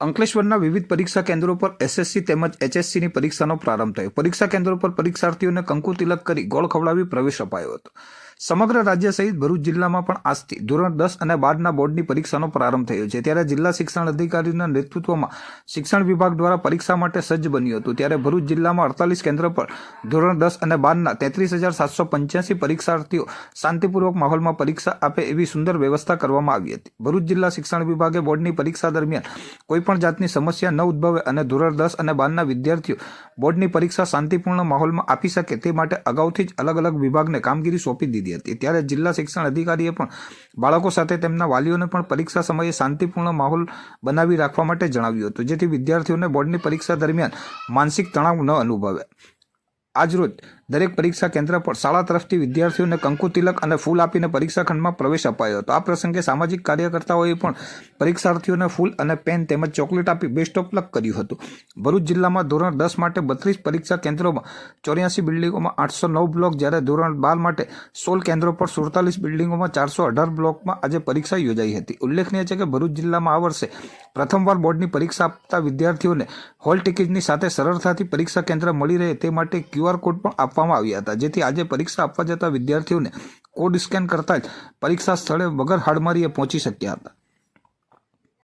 અંકલેશ્વરના વિવિધ પરીક્ષા કેન્દ્રો પર એસએસસી તેમજ એચએસસીની પરીક્ષાનો પ્રારંભ થયો. પરીક્ષા કેન્દ્રો પર પરીક્ષાર્થીઓને કંકુ તિલક કરી ગોળ ખવડાવી પ્રવેશ અપાયો હતો. સમગ્ર રાજ્ય સહિત ભરૂચ જિલ્લામાં પણ આજથી ધોરણ દસ અને બારના બોર્ડની પરીક્ષાનો પ્રારંભ થયો છે. ત્યારે જિલ્લા શિક્ષણ અધિકારીના નેતૃત્વમાં શિક્ષણ વિભાગ દ્વારા પરીક્ષા માટે સજ્જ બન્યું હતું. ત્યારે ભરૂચ જિલ્લામાં અડતાલીસ કેન્દ્ર પર ધોરણ દસ અને બારના તેત્રીસ હજાર સાતસો પંચ્યાસી પરીક્ષાર્થીઓ શાંતિપૂર્વક માહોલમાં પરીક્ષા આપે એવી સુંદર વ્યવસ્થા કરવામાં આવી હતી. ભરૂચ જિલ્લા શિક્ષણ વિભાગે બોર્ડની પરીક્ષા દરમિયાન કોઈપણ જાતની સમસ્યા ન ઉદ્ભવે અને ધોરણ દસ અને બારના વિદ્યાર્થીઓ બોર્ડની પરીક્ષા શાંતિપૂર્ણ માહોલમાં આપી શકે તે માટે અગાઉથી જ અલગ અલગ વિભાગને કામગીરી સોંપી દીધી હતી. ત્યારે જિલ્લા શિક્ષણ અધિકારીએ પણ બાળકો સાથે તેમના વાલીઓને પણ પરીક્ષા સમયે શાંતિપૂર્ણ માહોલ બનાવી રાખવા માટે જણાવ્યું હતું. જેથી વિદ્યાર્થીઓને બોર્ડની પરીક્ષા દરમિયાન માનસિક તણાવ ન અનુભવે. આજરોજ દરેક પરીક્ષા કેન્દ્ર પર શાળા તરફથી વિદ્યાર્થીઓને કંકુ તિલક અને ફૂલ આપીને પરીક્ષા ખંડમાં પ્રવેશ અપાયો હતો. આ પ્રસંગે સામાજિક કાર્યકર્તાઓએ પણ પરીક્ષાર્થીઓને ફૂલ અને પેન તેમજ ચોકલેટ આપી બેસ્ટ ઓફ લક કર્યું હતું. ભરૂચ જિલ્લામાં ધોરણ દસ માટે બત્રીસ પરીક્ષા કેન્દ્રોમાં ચોર્યાસી બિલ્ડિંગોમાં આઠસો નવ બ્લોક, જ્યારે ધોરણ બાર માટે સોળ કેન્દ્રો પર સુડતાલીસ બિલ્ડિંગોમાં ચારસો અઢાર બ્લોકમાં આજે પરીક્ષા યોજાઈ હતી. ઉલ્લેખનીય છે કે ભરૂચ જિલ્લામાં આ વર્ષે પ્રથમવાર બોર્ડની પરીક્ષા આપતા વિદ્યાર્થીઓને હોલ ટિકિટની સાથે સરળતાથી પરીક્ષા કેન્દ્ર મળી રહે તે માટે ક્યુઆર કોડ પણ આપવામાં આવ્યા હતા, જેથી આજે પરીક્ષા આપવા જતા વિદ્યાર્થીઓને કોડ સ્કેન કરતા જ પરીક્ષા સ્થળે વગર હાડમારીએ પહોંચી શક્યા હતા.